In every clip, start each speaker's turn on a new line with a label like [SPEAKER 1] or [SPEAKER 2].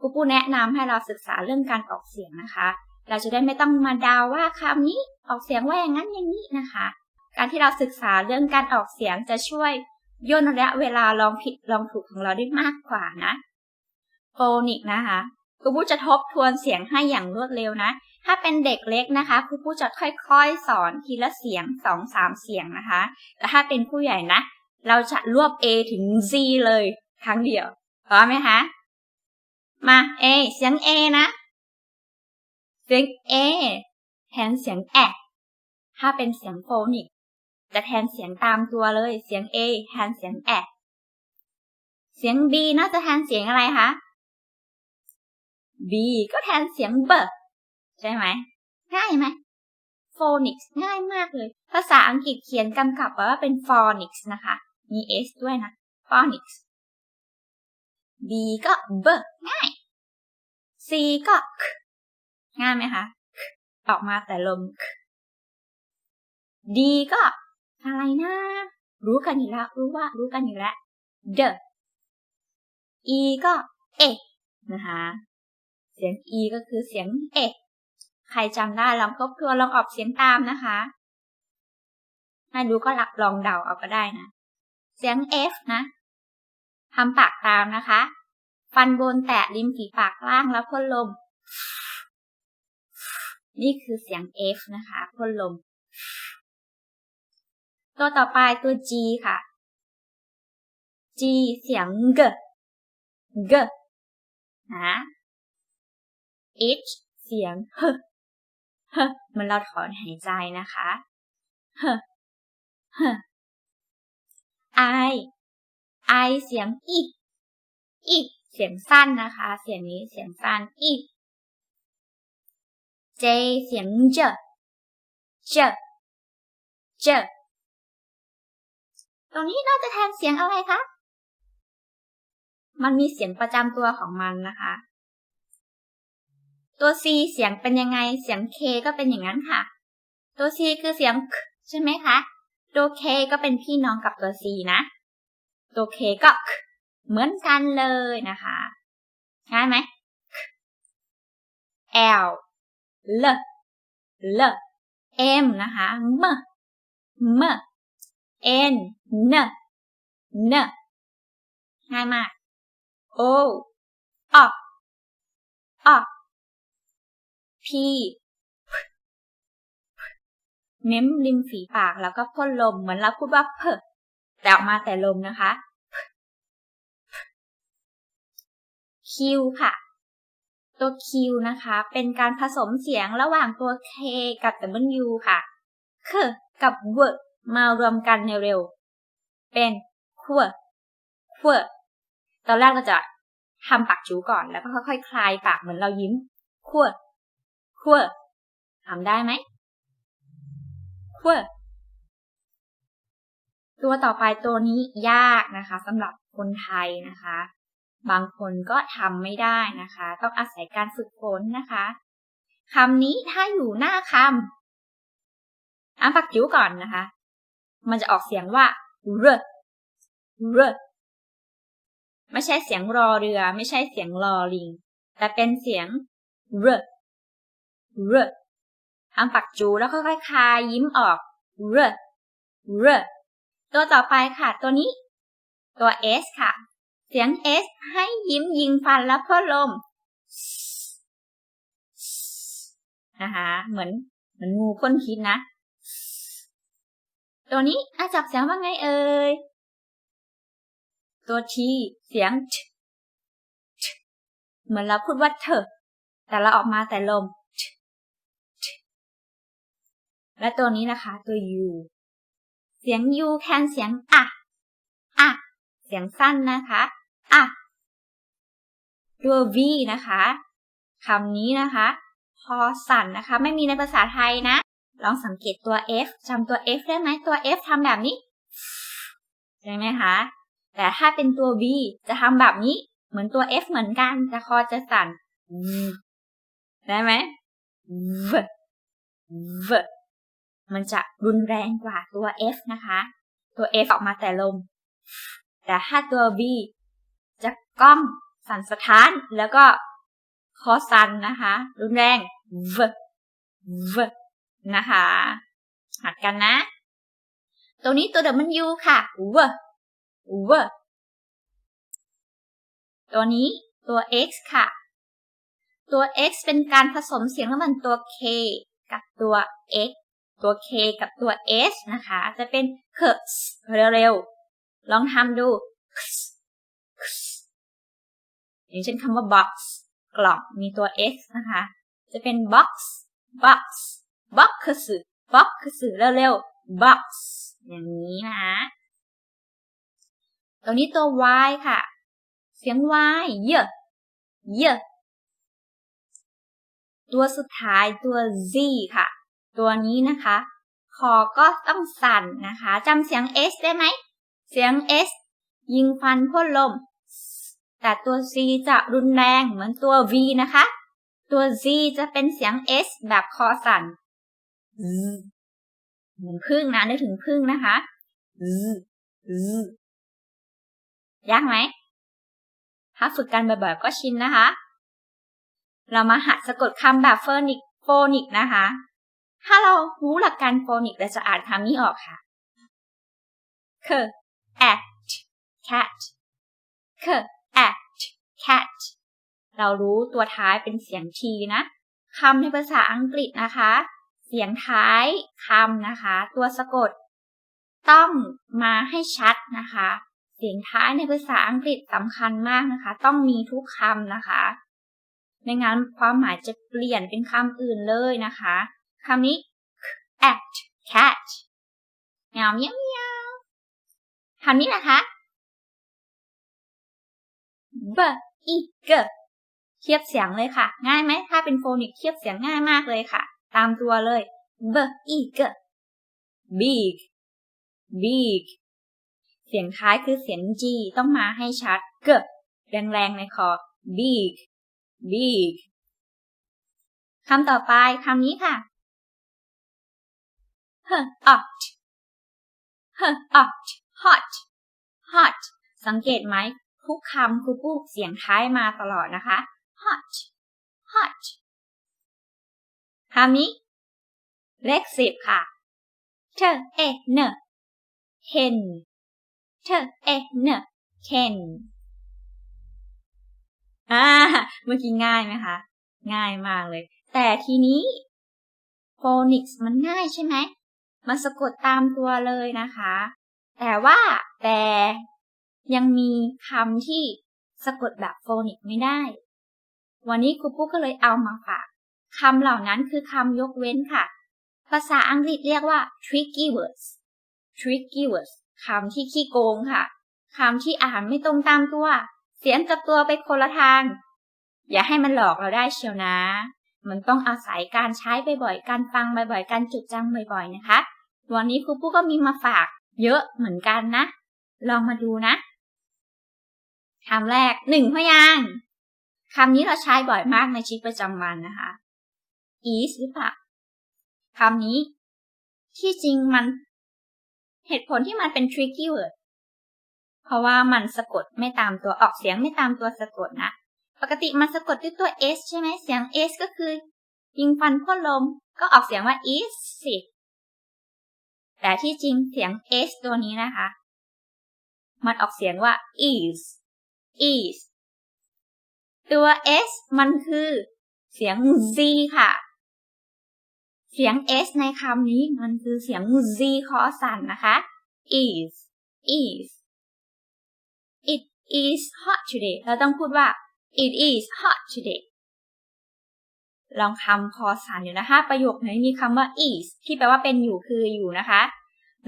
[SPEAKER 1] ครูปูแนะนำให้เราศึกษาเรื่องการออกเสียงนะคะ เราจะได้ไม่ต้องมาดาว่าคำนี้ออกเสียงว่าอย่างนั้นอย่างนี้นะคะ การที่เราศึกษาเรื่องการออกเสียงจะช่วยย่นระยะเวลาลองผิดลองถูกของเราได้มากกว่านะโฟนิกนะคะครูปูจะทบทวนเสียงให้อย่างรวดเร็วนะ ถ้าเป็นเด็กเล็กนะคะครูปูจะค่อยๆ สอนทีละเสียงสองสามเสียงนะคะ แต่ถ้าเป็นผู้ใหญ่นะ เราจะรวบ A ถึง Z เลยครั้งเดียวพร้อมไหมคะ มา A เสียง A นะ เสียง A แทนเสียงแอถ้าเป็นเสียงโฟนิก จะแทนเสียงตามตัวเลย เสียง A แทนเสียงแอเสียง B น่าจะแทนเสียงอะไรคะ B ก็แทนเสียงเบใช่ไหม ง่ายไหม phonics ง่ายมากเลย ภาษาอังกฤษเขียนกำกับไว้ว่าเป็น phonics นะคะ มี s ด้วยนะ phonics b ก็ b ง่าย c ก็ k ง่ายไหมคะ ออกมาแต่ลม k d ก็อะไรนะ รู้กันอยู่แล้ว รู้ว่า รู้กันอยู่แล้ว d e ก็ เอ นะคะ เสียง e ก็คือเสียง เอ ใครจำได้ลองทบทวนลองออกเสียงตามนะคะถ้าดูก็หลักลองเดาเอาก็ได้นะ เสียง f นะ ทำปากตามนะคะ ฟันบนแตะริมฝีปากล่างแล้วพ่นลม นี่คือเสียง f นะคะพ่นลม ตัวต่อไปตัว g ค่ะ g เสียง g g นะ h เสียง h ฮเหมือนเราถอนหายใจนะคะฮ ฮ I I เสียงอีอีเสียงสั้นนะคะ เสียงนี้เสียงสั้นอี J เสียงเจเจเจตรงนี้น่าจะแทนเสียงอะไรคะ มันมีเสียงประจำตัวของมันนะคะ ตัว C เสียงเป็นยังไง เสียง K ก็เป็นอย่างนั้นค่ะ ตัว C คือเสียง K ใช่ไหมคะ ตัว K ก็เป็นพี่น้องกับตัว C นะ ตัว K ก็เหมือนกันเลยนะคะง่ายไหม L L L M นะคะ M M N N N ง่ายมาก O O O พี่เม้มริมฝีปากแล้วก็พ่นลมเหมือนเราพูดว่าเพอแต่ออกมาแต่ลมนะคะ คิวค่ะ ตัวคิวนะคะ เป็นการผสมเสียงระหว่างตัว K กับ W ค่ะคกับเวมารวมกันในเร็ว เป็นคัวคัวตอนแรกเราจะทำปากจูก่อนแล้วก็ค่อยๆคลายปากเหมือนเรายิ้มคัวขั้วทำได้ไหมขั้วตัวต่อไปตัวนี้ยากนะคะสำหรับคนไทยนะคะ บางคนก็ทำไม่ได้นะคะ ต้องอาศัยการฝึกฝนนะคะคำนี้ถ้าอยู่หน้าคำอ่านปักจิ๋วก่อนนะคะ มันจะออกเสียงว่าเรเรไม่ใช่เสียงรอเรือ ไม่ใช่เสียงรอลิง แต่เป็นเสียงเรรทำปักจูแล้วค่อยๆคายยิ้มออกรรตัวต่อไปค่ะ ตัวนี้ ตัว S ค่ะ เสียง S ให้ยิ้มยิงฟันแล้วพ่นลมนะคะเหมือนเหมือนงูพ่นพิษนะ ตัวนี้อาจับเสียงว่าไงเอ่ย ตัวทีเสียงเหมือนเราพูดว่าเธอ แต่เราออกมาแต่ลม และตัวนี้นะคะ ตัว u เสียง u แทนเสียงอะอะเสียงสั้นนะคะ อะ ตัว v นะคะคำนี้นะคะ พอสั่นนะคะ ไม่มีในภาษาไทยนะ ลองสังเกตตัว f จำตัว f ได้ไหมตัว f ทำแบบนี้ ใช่ไหมคะ แต่ถ้าเป็นตัว v จะทำแบบนี้ เหมือนตัว f เหมือนกัน แต่คอจะสั่น ได้ไหม v v มันจะรุนแรงกว่าตัว F นะคะ ตัว F ออกมาแต่ลม แต่ถ้าตัว V จะก้องสั่นสะท้าน แล้วก็คอสั่นนะคะ รุนแรง v v นะคะ หัดกันนะ ตัวนี้ตัว W ค่ะ v v ตัวนี้ตัว X ค่ะ ตัว X เป็นการผสมเสียงระหว่างตัว K กับตัว X ตัว K กับตัว S นะคะ จะเป็น k เร็วๆ ลองทำดู อย่างเช่นคำว่า box กล่องมีตัว X นะคะ จะเป็น box box box คือสื่อ box คือสื่อเร็วๆ box อย่างนี้นะตัวนี้ตัว Y ค่ะ เสียง Y เยอะเยอะตัวสุดท้ายตัว Z ค่ะ ตัวนี้นะคะ คอก็ต้องสั่นนะคะจำเสียง S ได้ไหม เสียง S ยิงฟันพ่นลม แต่ตัว C จะรุนแรงเหมือนตัว V นะคะ ตัว Z จะเป็นเสียง S แบบคอสั่นเหมือนพึ่งนะนึกถึงพึ่งนะคะ ยากไหม ถ้าฝึกกันบ่อยๆก็ชินนะคะ เรามาหัดสะกดคำแบบเฟอร์นิกโฟนิกนะคะ ถ้าเรารู้หลักการโฟนิกเราจะอ่านคำนี้ออกค่ะ k act cat k act cat เรารู้ตัวท้ายเป็นเสียงทีนะคำในภาษาอังกฤษนะคะ เสียงท้ายคำนะคะ ตัวสะกด ต้องมาให้ชัดนะคะ เสียงท้ายในภาษาอังกฤษสำคัญมากนะคะ ต้องมีทุกคำนะคะไม่งั้นความหมายจะเปลี่ยนเป็นคำอื่นเลยนะคะคำนี้ act cat เมียวเมียวเมียวคำนี้นะคะ b i g เทียบเสียงเลยค่ะ ง่ายไหมถ้าเป็นโฟนิกเทียบเสียงง่ายมากเลยค่ะ ตามตัวเลย b i g big big เสียงท้ายคือเสียง G ต้องมาให้ชัด g แรงๆในคอ big big คำต่อไปคำนี้ค่ะ hot hot hot hot สังเกตไหม ทุกคำคือพูดเสียงท้ายมาตลอดนะคะ hot hot คำนี้เลขสิบค่ะเธอเอเนเห็นเธอเอเนเห็นอ่าเมื่อกี้ง่ายไหมคะ ง่ายมากเลย แต่ทีนี้โฟนิกส์มันง่ายใช่ไหม มันสะกดตามตัวเลยนะคะ แต่ว่าแต่ ยังมีคำที่สะกดแบบโฟนิกไม่ได้ วันนี้ครูปุ๊กก็เลยเอามาฝากคำเหล่านั้นคือคำยกเว้นค่ะ ภาษาอังกฤษเรียกว่า tricky words tricky words คำที่ขี้โกงค่ะคำที่อ่านไม่ตรงตามตัว เสียงกับตัวไปคนละทาง อย่าให้มันหลอกเราได้เชียวนะ มันต้องอาศัยการใช้บ่อยๆ การฟังบ่อยๆ การจดจำบ่อยๆ นะคะ วันนี้ครูปุ๊กก็มีมาฝากเยอะเหมือนกันนะ ลองมาดูนะ คำแรกหนึ่งพยางคำนี้เราใช้บ่อยมากในชีวิตประจำวันนะคะ is หรือเปล่าคำนี้ ที่จริงมัน เหตุผลที่มันเป็น tricky word เพราะว่ามันสะกดไม่ตามตัวออกเสียงไม่ตามตัวสะกดนะ ปกติมันสะกดด้วยตัว s ใช่ไหมเสียง s ก็คือ ยิงฟันพ่นลมก็ออกเสียงว่า is สิ แต่ที่จริงเสียง s ตัวนี้นะคะ มันออกเสียงว่า is is ตัว s มันคือเสียง z ค่ะ เสียง s ในคำนี้มันคือเสียง z คอสั่นนะคะ is is it is hot today เราต้องพูดว่า it is hot today ลองคำคอสั่นอยู่นะคะ ประโยคไหนมีคำว่า is ที่แปลว่าเป็นอยู่คืออยู่นะคะ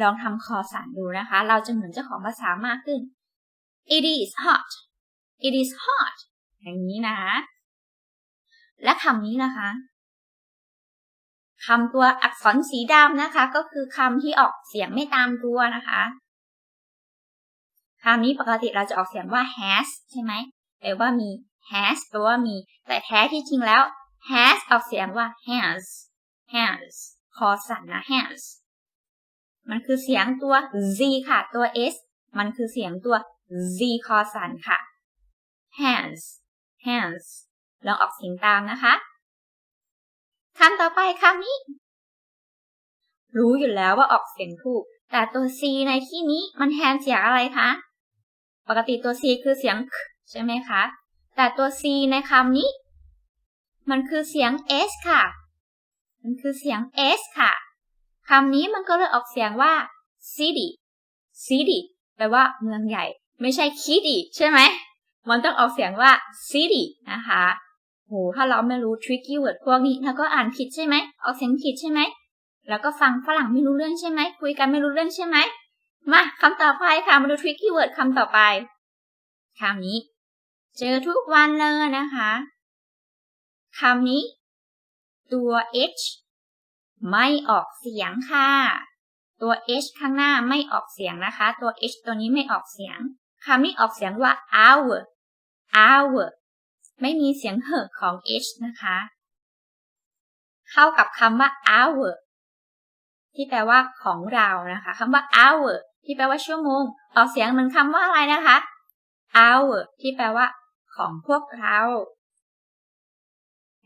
[SPEAKER 1] ลองทำคอสั่นดูนะคะ เราจะเหมือนเจ้าของภาษามากขึ้น it is hot it is hot อย่างนี้นะ และคำนี้นะคะคำตัวอักษรสีดำนะคะ ก็คือคำที่ออกเสียงไม่ตามตัวนะคะคำนี้ปกติเราจะออกเสียงว่า has ใช่ไหมแปลว่ามี has แปลว่ามี แต่แท้ที่จริงแล้ว has ออกเสียงว่า has has คอสั่นนะ has มันคือเสียงตัว z ค่ะ ตัว s มันคือเสียงตัว z คอสั่นค่ะ hands hands ลองออกเสียงตามนะคะคำต่อไปคำนี้ รู้อยู่แล้วว่าออกเสียงถูก แต่ตัว c ในที่นี้มันแทนเสียงอะไรคะ ปกติตัว c คือเสียง k ใช่ไหมคะ แต่ตัว c ในคำนี้ มันคือเสียง s ค่ะ มันคือเสียง s ค่ะคำนี้มันก็เลยออกเสียงว่า city city แปลว่าเมืองใหญ่ ไม่ใช่ kitty ใช่ไหม มันต้องออกเสียงว่า city นะคะ โห ถ้าเราไม่รู้ tricky word พวกนี้เราก็อ่านผิดใช่ไหม ออกเสียงผิดใช่ไหม แล้วก็ฟังฝรั่งไม่รู้เรื่องใช่ไหม คุยกันไม่รู้เรื่องใช่ไหม มาคำต่อไปค่ะ มาดู tricky word คำต่อไปคำนี้ เจอทุกวันเลยนะคะคำนี้ ตัว h ไม่ออกเสียงค่ะ ตัว h ข้างหน้าไม่ออกเสียงนะคะ ตัว h ตัวนี้ไม่ออกเสียงคำนี้ออกเสียงว่า hour hour ไม่มีเสียงเหอะของ h นะคะ เข้ากับคำว่า hour ที่แปลว่าของเรานะคะคำว่า hour ที่แปลว่าชั่วโมง ออกเสียงเหมือนคำว่าอะไรนะคะ hour ที่แปลว่า ของพวกเรา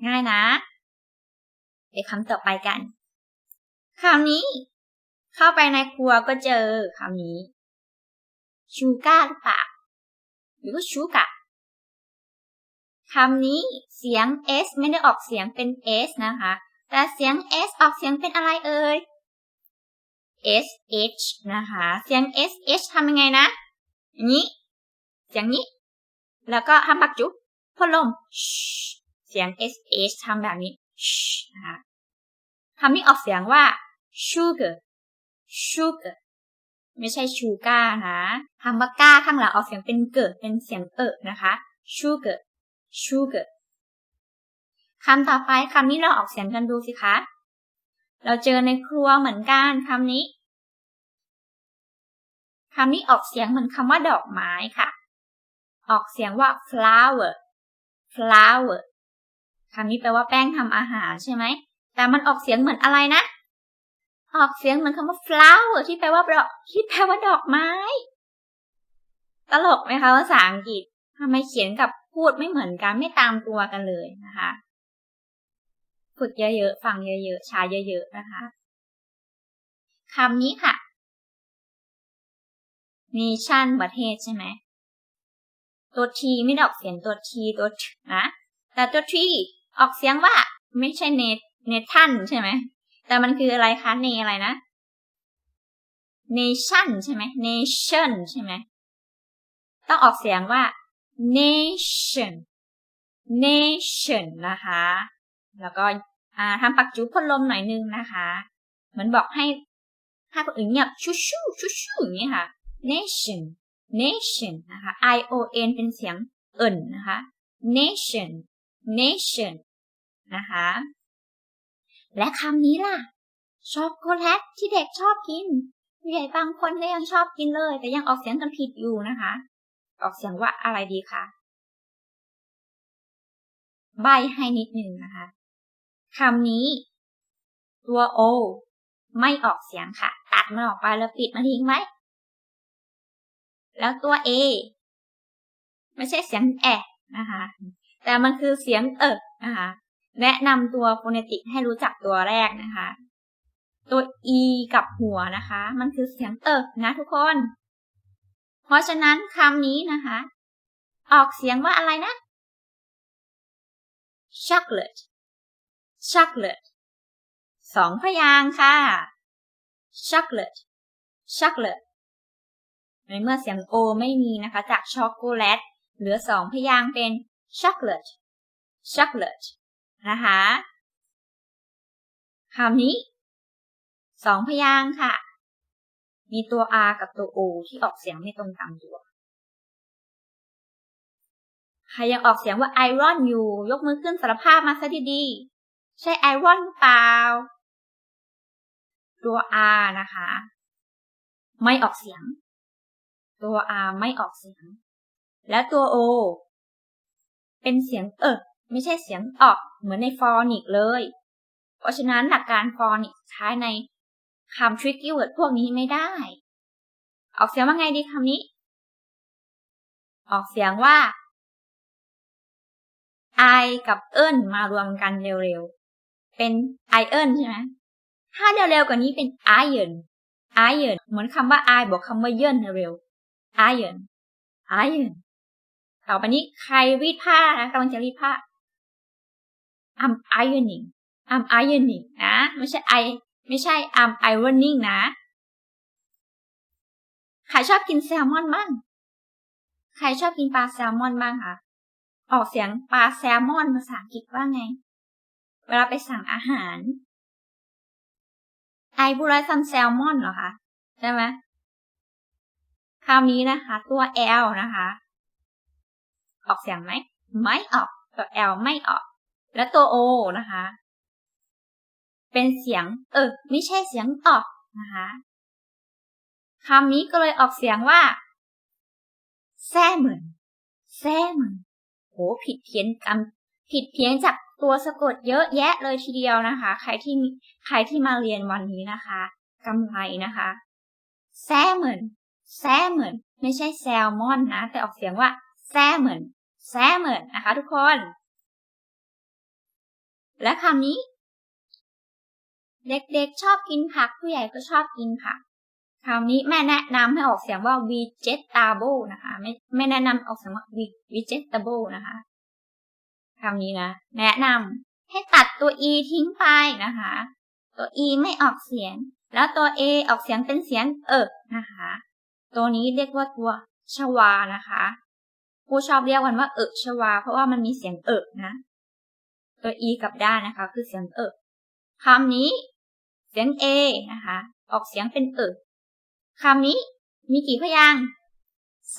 [SPEAKER 1] ง่ายนะไปคำต่อไปกันคำนี้ เข้าไปในครัวก็เจอคำนี้ชูก้าหรือเปล่าหรือว่าชูกะ คำนี้เสียง s ไม่ได้ออกเสียงเป็น s นะคะ แต่เสียง s ออกเสียงเป็นอะไรเอ่ย sh นะคะ เสียง sh ทำยังไงนะอย่างนี้ เสียงนี้ แล้วก็ทำปักจุพ่นลม เสียง sh ทำแบบนี้นะคะคำนี้ออกเสียงว่า sugar sugar ไม่ใช่ชูก้านะคำว่าก้าข้างหลังออกเสียงเป็นเกิดเป็นเสียงเอะนะคะ sugar sugar คำต่อไปคำนี้เราออกเสียงกันดูสิคะ เราเจอในครัวเหมือนกันคำนี้คำนี้ออกเสียงเหมือนคำว่าดอกไม้ค่ะ ออกเสียงว่า flower flower คำนี้แปลว่าแป้งทำอาหารใช่ไหม แต่มันออกเสียงเหมือนอะไรนะ ออกเสียงเหมือนคำว่า flower ที่แปลว่าดอกที่แปลว่าดอกไม้ ตลกไหมคะภาษาอังกฤษทำไมเขียนกับ พูดไม่เหมือนกันไม่ตามตัวกันเลยนะคะ ฝึกเยอะๆฟังเยอะๆช้าเยอะๆนะคะคำนี้ค่ะ nation ประเทศใช่ไหมตัว t ไม่ได้ออกเสียงตัว t ตัวนะแต่ตัว t ออกเสียงว่า ไม่ใช่ net nation ใช่ไหมแต่มันคืออะไรคะเนอะไรนะ nation ใช่ไหม nation ใช่ไหมต้องออกเสียงว่า nation nation นะคะ แล้วก็ทำปักจุพ่นลมหน่อยนึงนะคะเหมือนบอกให้ให้คนอื่นเงียบชูชูชูชูอย่างนี้ค่ะ nation nation นะคะ i o n เป็นเสียงเอินนะคะ nation nation นะคะ และคำนี้ล่ะช็อกโกแลตที่เด็กชอบกินผู้ใหญ่บางคนก็ยังชอบกินเลย แต่ยังออกเสียงกันผิดอยู่นะคะ ออกเสียงว่าอะไรดีคะใบให้นิดนึงนะคะคำนี้ ตัว o ไม่ออกเสียงค่ะ ตัดมันออกไปแล้วปิดมันทิ้งไว้แล้วตัว a ไม่ใช่เสียงแอะนะคะ แต่มันคือเสียงเออนะคะ แนะนำตัวโฟเนติกให้รู้จักตัวแรกนะคะ ตัว e กับหัวนะคะ มันคือเสียงเออนะทุกคน ราะฉะนั้นคำนี้นะคะ ออกเสียงว่าอะไรนะ chocolate chocolate สองพยางค่ะ chocolate chocolate ในเมื่อเสียง o ไม่มีนะคะ จากช็อกโกแลตเหลือสองพยางเป็น chocolate chocolate นะคะคำนี้สองพยางค่ะ มีตัว r กับตัว o ที่ออกเสียงไม่ตรงตามตัว ใครยังออกเสียงว่า iron อยู่ ยกมือขึ้นสารภาพมาซะดีๆ ใช่ iron เปล่า ตัว r นะคะ ไม่ออกเสียง ตัว r ไม่ออกเสียง และตัว o เป็นเสียงเออไม่ใช่เสียงออกเหมือนในฟอนิกเลย เพราะฉะนั้นหลักการฟอนิกใช้ใน คำ tricky word พวกนี้ไม่ได้ ออกเสียงว่าไงดีคำนี้ ออกเสียงว่า I กับเอิญมารวมกันเร็วๆ เป็น iron ใช่ไหมถ้าเร็วๆกว่านี้เป็น iron iron เหมือนคำว่า I บอกคำว่าเยินเร็ว iron iron ต่อไปนี้ใครรีดผ้านะกำลังจะรีดผ้า I'm ironing I'm ironing นะ ไม่ใช่ I ไม่ใช่ I'm ironing นะ ใครชอบกินแซลมอนบ้างใครชอบกินปลาแซลมอนบ้างคะ ออกเสียงปลาแซลมอนภาษาอังกฤษว่าไง เวลาไปสั่งอาหารไอบูไรซัมแซลมอนเหรอคะ ใช่ไหมคำนี้นะคะ ตัว L นะคะ ออกเสียงไหม ไม่ออก ตัว L ไม่ออก และตัว O นะคะ เป็นเสียง เออ ไม่ใช่เสียงออกนะคะคำนี้ก็เลยออกเสียงว่าแซ่เหมือนแซ่เหมือนโหผิดเพี้ยนคำผิดเพี้ยนจากตัวสะกดเยอะแยะเลยทีเดียวนะคะ ใครที่ใครที่มาเรียนวันนี้นะคะกำไรนะคะแซ่เหมือนแซ่เหมือน ไม่ใช่แซลมอนนะ แต่ออกเสียงว่าแซ่เหมือนแซ่เหมือนนะคะ ทุกคน และคำนี้ เด็กๆชอบกินผักผู้ใหญ่ก็ชอบกินผักคราวนี้แม่แนะนำให้ออกเสียงว่า vegetable นะคะ ไม่ไม่แนะนำออกเสียงว่า vegetable นะคะคำนี้นะ แนะนำให้ตัดตัว e ทิ้งไปนะคะ ตัว e ไม่ออกเสียง แล้วตัว a ออกเสียงเป็นเสียงเออนะคะ ตัวนี้เรียกว่าตัวชวานะคะผู้ชอบเรียกมันว่าเออชวา เพราะว่ามันมีเสียงเออนะ ตัว e กับด้านนะคะ คือเสียงเออคำนี้ เสียง a นะคะ ออกเสียงเป็นเออคำนี้มีกี่พยาง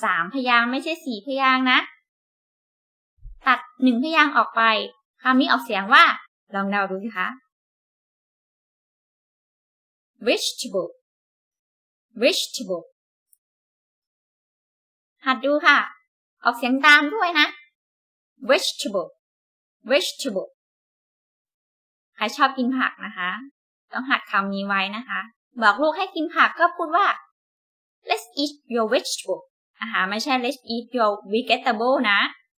[SPEAKER 1] สามพยางไม่ใช่สี่พยางนะ ตัดหนึ่งพยางออกไปคำนี้ออกเสียงว่า ลองเดาดูสิคะ vegetable vegetable หัดดูค่ะ ออกเสียงตามด้วยนะ vegetable vegetable ใครชอบกินผักนะคะ ต้องหัดคำนี้ไว้นะคะ บอกลูกให้กินผักก็พูดว่า let's eat your vegetable นะคะไม่ใช่ let's eat your vegetable นะ